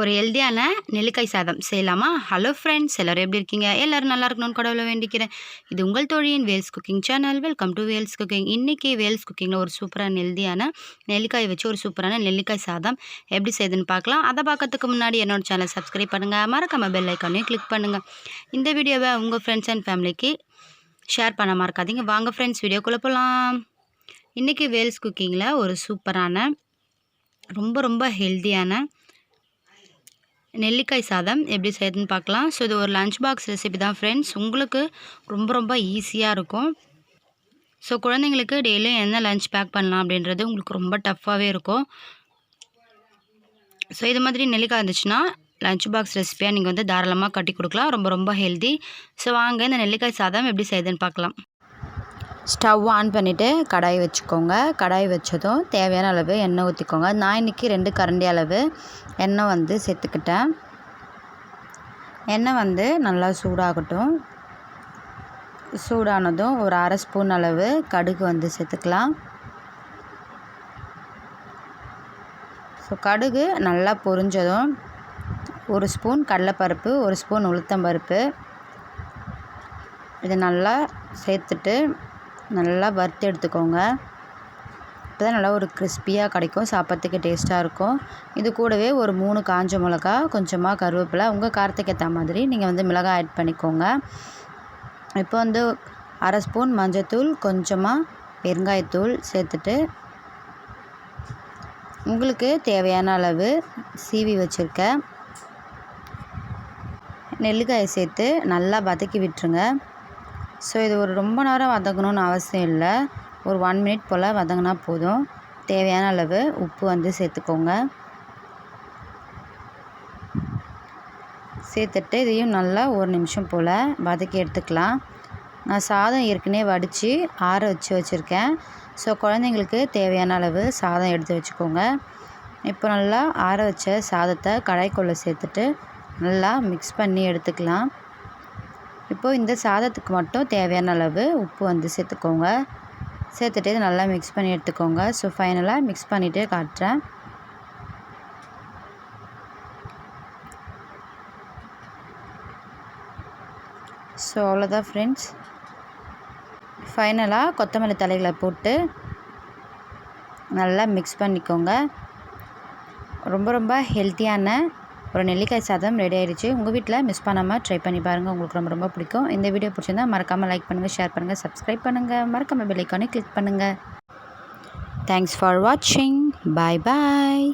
ஒரு ஹெல்தியான நெல்லிக்காய் சாதம். செய்யலாமா? ஹலோ ஃப்ரெண்ட்ஸ் எல்லோரும் எப்படி இருக்கீங்க? எல்லோரும் நல்லா இருக்கணும்னு கடவுளை வேண்டிக்கிறேன். இது உங்கள் தொழிலின் Vels cooking channel welcome to Vels cooking இன்றைக்கி வேல்ஸ் குக்கிங்கில் ஒரு சூப்பரான ஹெல்தியான நெல்லிக்காய் வச்சு ஒரு சூப்பரான நெல்லிக்காய் சாதம் எப்படி செய்யுதுன்னு பார்க்கலாம். அதை பார்க்கறதுக்கு முன்னாடி என்னோட சேனல் சப்ஸ்கிரைப் பண்ணுங்கள் மறக்காமல் பெல் ஐக்கானையும் கிளிக் பண்ணுங்கள் இந்த வீடியோவை உங்கள் ஃப்ரெண்ட்ஸ் அண்ட் ஃபேமிலிக்கு ஷேர் பண்ண மறக்காதீங்க. வாங்க ஃப்ரெண்ட்ஸ் வீடியோக்குள்ளே போகலாம் இன்றைக்கி வேல்ஸ் குக்கிங்கில் ஒரு சூப்பரான ரொம்ப ரொம்ப ஹெல்த்தியான நெல்லிக்காய் சாதம் எப்படி செய்யுதுன்னு பார்க்கலாம். ஸோ இது ஒரு லஞ்ச் பாக்ஸ் ரெசிபி தான் ஃப்ரெண்ட்ஸ் உங்களுக்கு ரொம்ப ரொம்ப ஈஸியாக இருக்கும். ஸோ குழந்தைங்களுக்கு டெய்லியும் என்ன லஞ்ச் பேக் பண்ணலாம் அப்படின்றது உங்களுக்கு ரொம்ப டஃப்பாகவே இருக்கும். ஸோ இது மாதிரி நெல்லிக்காய் இருந்துச்சுன்னா லஞ்ச் பாக்ஸ் ரெசிபியாக நீங்கள் வந்து தாராளமாக கட்டி கொடுக்கலாம். ரொம்ப ரொம்ப ஹெல்தி ஸோ வாங்க இந்த நெல்லிக்காய் சாதம் எப்படி செய்யுதுன்னு பார்க்கலாம். ஸ்டவ் ஆன் பண்ணிவிட்டு கடாய் வச்சுக்கோங்க. கடாய் வச்சதும் தேவையான அளவு எண்ணெய் ஊற்றிக்கோங்க நான் இன்றைக்கி ரெண்டு கரண்டி அளவு எண்ணெய் வந்து சேர்த்துக்கிட்டேன். எண்ணெய் வந்து நல்லா சூடாகட்டும். சூடானதும் ஒரு அரை ஸ்பூன் அளவு கடுகு வந்து சேர்த்துக்கலாம். ஸோ கடுகு நல்லா பொரிஞ்சதும் ஒரு ஸ்பூன் கடலைப்பருப்பு ஒரு ஸ்பூன் உளுத்தம்பருப்பு. இதை நல்லா சேர்த்துட்டு நல்லா வறுத்து எடுத்துக்கோங்க. இப்போ தான் நல்லா ஒரு கிறிஸ்பியாக கிடைக்கும். சாப்பிட்றதுக்கு டேஸ்ட்டாக இருக்கும். இது கூடவே ஒரு மூணு காஞ்ச மிளகா கொஞ்சமாக கருவேப்பிலை உங்கள் காரத்துக்கு ஏற்ற மாதிரி நீங்கள் வந்து மிளகாய் ஆட் பண்ணிக்கோங்க. இப்போ வந்து அரை ஸ்பூன் மஞ்சத்தூள் கொஞ்சமாக பெருங்காயத்தூள் சேர்த்துட்டு உங்களுக்கு தேவையான அளவு சீவி வச்சுருக்க நெல்லிக்காயை சேர்த்து நல்லா வதக்கி விட்டுருங்க. ஸோ இது ஒரு ரொம்ப நேரம் வதங்கணும்னு அவசியம் இல்லை. ஒரு ஒன் மினிட் போல் வதங்கினா போதும். தேவையான அளவு உப்பு வந்து சேர்த்துக்கோங்க. சேர்த்துட்டு இதையும் நல்லா ஒரு நிமிஷம் போல் வதக்கி எடுத்துக்கலாம். நான் சாதம் ஏற்கனவே வடித்து ஆற வச்சு வச்சுருக்கேன். ஸோ குழந்தைங்களுக்கு தேவையான அளவு சாதம் எடுத்து வச்சுக்கோங்க. இப்போ நல்லா ஆற வச்ச சாதத்தை கடாய்க்குள்ளே சேர்த்துட்டு நல்லா மிக்ஸ் பண்ணி எடுத்துக்கலாம். இப்போது இந்த சாதத்துக்கு மட்டும் தேவையான அளவு உப்பு வந்து சேர்த்துக்கோங்க. சேர்த்துட்டு இதை நல்லா மிக்ஸ் பண்ணி எடுத்துக்கோங்க. ஸோ ஃபைனலாக மிக்ஸ் பண்ணிவிட்டு காட்டுறேன். ஸோ அவ்வளோதான் ஃப்ரெண்ட்ஸ் ஃபைனலாக கொத்தமல்லி தலைகளை போட்டு நல்லா மிக்ஸ் பண்ணிக்கோங்க. ரொம்ப ரொம்ப ஹெல்த்தியான ஒரு நெல்லிக்காய் சாதம் ரெடி ஆயிடுச்சு உங்கள் வீட்டில் மிஸ் பண்ணாமல் ட்ரை பண்ணி பாருங்கள் உங்களுக்கு ரொம்ப ரொம்ப பிடிக்கும். இந்த வீடியோ பிடிச்சிருந்தா மறக்காமல் லைக் பண்ணுங்கள் ஷேர் பண்ணுங்கள் சப்ஸ்கிரைப் பண்ணுங்கள் மறக்காமல் பெல்லைக்கானே கிளிக் பண்ணுங்கள் தேங்க்ஸ் ஃபார் வாட்சிங் பாய் பாய்